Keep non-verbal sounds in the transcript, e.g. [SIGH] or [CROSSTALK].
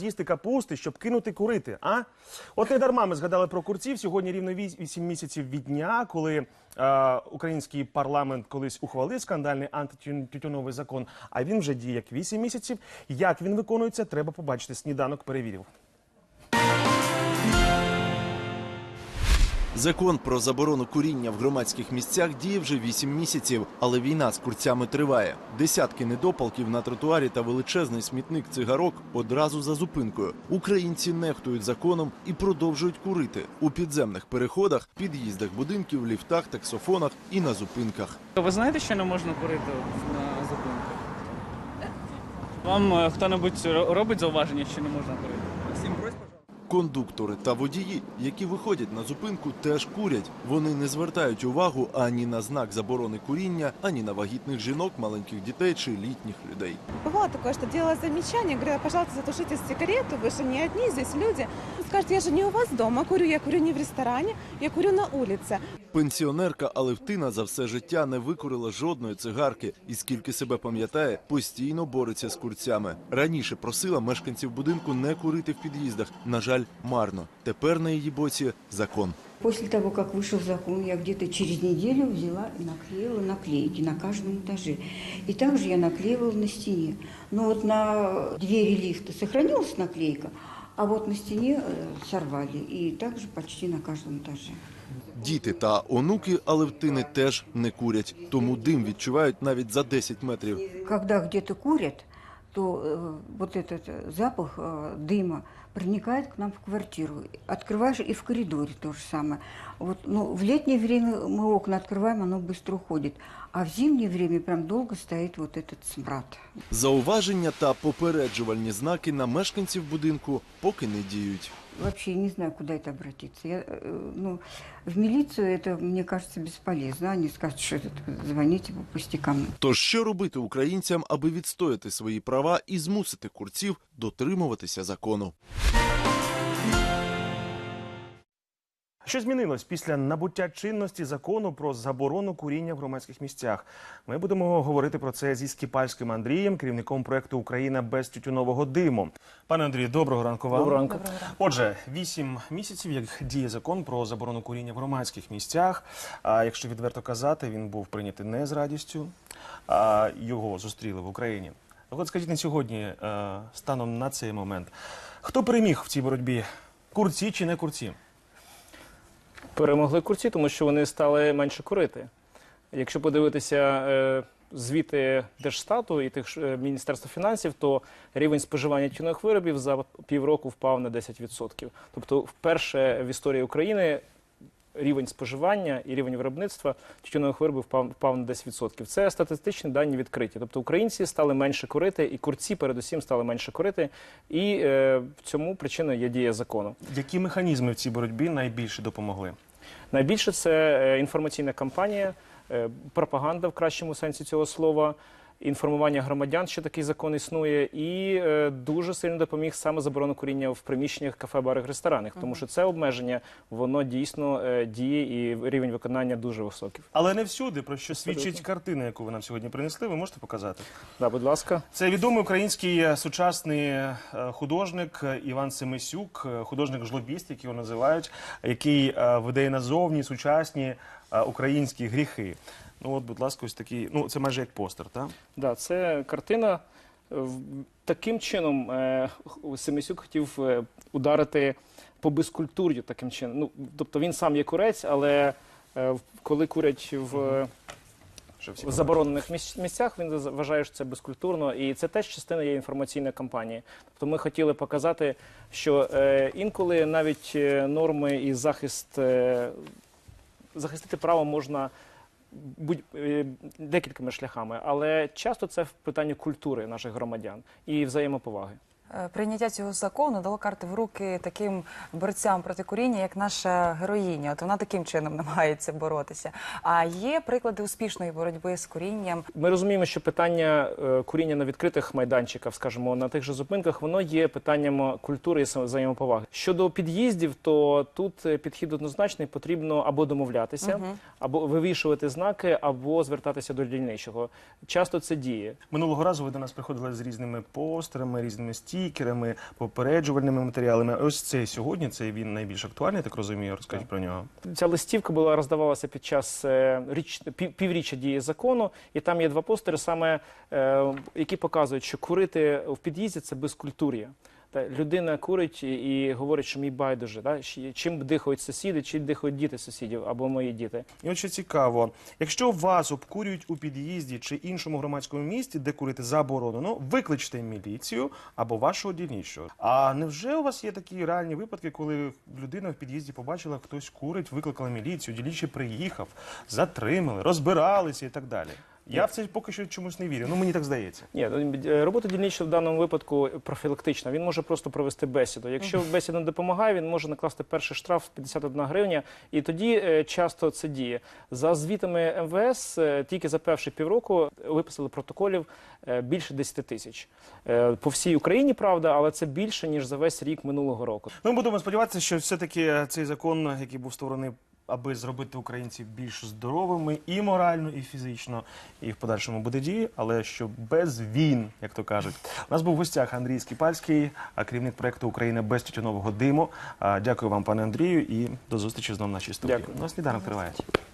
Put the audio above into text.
з'їсти капусти, щоб кинути курити. А от не дарма ми згадали про курців. Сьогодні рівно 8 місяців від дня, коли е, український парламент колись ухвалив скандальний антитютюновий закон. А він вже діє як 8 місяців. Як він виконується, треба побачити. Сніданок перевірив. Закон про заборону куріння в громадських місцях діє вже 8 місяців, але війна з курцями триває. Десятки недопалків на тротуарі та величезний смітник цигарок одразу за зупинкою. Українці нехтують законом і продовжують курити у підземних переходах, під'їздах будинків, ліфтах, таксофонах і на зупинках. Ви знаєте, що не можна курити на зупинках? Вам е, хто-небудь робить зауваження, що не можна курити? Кондуктори та водії, які виходять на зупинку, теж курять. Вони не звертають увагу ані на знак заборони куріння, ані на вагітних жінок, маленьких дітей чи літніх людей. Бывало такое, что делала замечание, говорила, пожалуйста, затушите сигарету, вы же не одни, здесь люди. Скажет, я же не у вас дома курю, я курю не в ресторане, я курю на улице. Пенсіонерка Алевтина за все життя не викурила жодної цигарки і скільки себе пам'ятає, постійно бореться з курцями. Раніше просила мешканців будинку не курити в під'їздах. На жаль, марно. Тепер на її боці закон. После того, как вышел закон, я где-то через неделю взяла и наклеила наклейки на каждом этаже. И также я наклеивала на стене. Но вот на двери лифта сохранилась наклейка, а вот на стене э, сорвали. И также почти на каждом этаже. Діти та онуки Алевтини теж не курять, тому дим відчувають навіть за 10 метрів. Когда где-то курят, то э, вот этот э, запах э, дыма проникает к нам в квартиру. Открываешь и в коридоре то же самое. Вот, ну, в летнее время мы окна открываем, оно быстро уходит. А в зимнее время прям долго стоит вот этот смрад. Зауваження та попереджувальні знаки на мешканців будинку поки не діють. Вообще не знаю, куда это обратиться. Я, э, ну, в милицию это, мне кажется, бесполезно. Они скажут, что это, звоните по пустякам. Тож що робити українцям, аби відстояти свої права і змусити курців дотримуватися закону? Що змінилось після набуття чинності закону про заборону куріння в громадських місцях? Ми будемо говорити про це зі Скіпальським Андрієм, керівником проекту Україна без тютюнового диму. Пане Андрію, доброго ранку вам. Доброго ранку. Отже, вісім місяців, як діє закон про заборону куріння в громадських місцях. А якщо відверто казати, він був прийнятий не з радістю, а його зустріли в Україні. Так От скажіть на сьогодні, е, станом на цей момент, хто переміг в цій боротьбі? Курці чи не курці? Перемогли курці, тому що вони стали менше курити. Якщо подивитися е, звіти Держстату і тих е, Міністерства фінансів, то рівень споживання тютюнових виробів за півроку впав на 10%. Тобто, вперше в історії України рівень споживання і рівень виробництва тютюнових виробів впав, на 10%. Це статистичні дані відкриті. Тобто українці стали менше курити, і курці передусім стали менше курити. І е, в цьому причиною є дія закону. Які механізми в цій боротьбі найбільше допомогли? Найбільше це е, інформаційна кампанія, е, пропаганда в кращому сенсі цього слова, інформування громадян, що такий закон існує, і е, дуже сильно допоміг саме заборону куріння в приміщеннях кафе, барах, ресторанах, тому що це обмеження воно дійсно е, діє і рівень виконання дуже високий. Але не всюди, про що свідчить картина, яку ви нам сьогодні принесли. Ви можете показати? Да, будь ласка. Це відомий український е, сучасний е, художник е, Іван Семисюк, е, художник-жлобіст, як його називають, який е, видає назовні сучасні е, українські гріхи. Ну от, будь ласка, ось такий. Ну, це майже як постер, так? Да, це картина. Таким чином е, Семисюк хотів е, ударити по безкультур'ю таким чином. Ну, тобто він сам є курець, але е, в- коли курять в в заборонених місцях, він вважає, що це безкультурно, і це теж частина є інформаційної кампанії. Тобто ми хотіли показати, що е, інколи навіть е, норми і захист е, захистити право можна будь е, декількома шляхами, але часто це в питанні культури наших громадян і взаємоповаги. Е, Прийняття цього закону дало карти в руки таким борцям проти куріння, як наша героїня. От вона таким чином [LAUGHS] намагається боротися. А є приклади успішної боротьби з курінням. Ми розуміємо, що питання е, куріння на відкритих майданчиках, скажімо, на тих же зупинках, воно є питанням культури і сам- взаємоповаги. Щодо під'їздів, то тут е, підхід однозначний, потрібно або домовлятися, або вивішувати знаки, або звертатися до дільничого. Часто це діє. Минулого разу ви до нас приходили з різними постерами, різними стікерами. Стікерами, попереджувальними матеріалами. Ось цей сьогодні Це він найбільш актуальний, так розумію. Розкажіть про нього. Ця листівка була роздавалася під час е, річ, пів- півріччя дії закону, і там є два постери, саме е, які показують, що курити в під'їзді це безкультур'я. Та людина курить і, і говорить, що мій байдуже, щ- чим дихають сусіди, чи дихають діти сусідів або мої діти. І от що цікаво, якщо вас обкурюють у під'їзді чи іншому громадському місті, де курити заборонено, викличте міліцію або вашого дільничого. А невже у вас є такі реальні випадки, коли людина в під'їзді побачила, хтось курить, викликала міліцію, дільничий приїхав, затримали, розбиралися і так далі? Я в це поки що чомусь не вірю. Ну мені так здається. Ні, е, робота дільничого в даному випадку профілактична. Він може просто провести бесіду. Якщо бесіда не допомагає, він може накласти перший штраф 51 гривня, і тоді е, часто це діє. За звітами МВС, е, тільки за перші півроку виписали протоколів більше 10 тисяч. По всій Україні, правда, але це більше, ніж за весь рік минулого року. Ми будемо сподіватися, що все-таки цей закон, який був створений, аби зробити українців більш здоровими і морально, і фізично, і в подальшому буде дії, але що без війн, як то кажуть. У нас був в гостях Андрій Скіпальський, керівник проекту Україна без тютюнового диму. Дякую вам, пане Андрію, і до зустрічі знову в нашій студії. Дякую. У нас сніданок триває.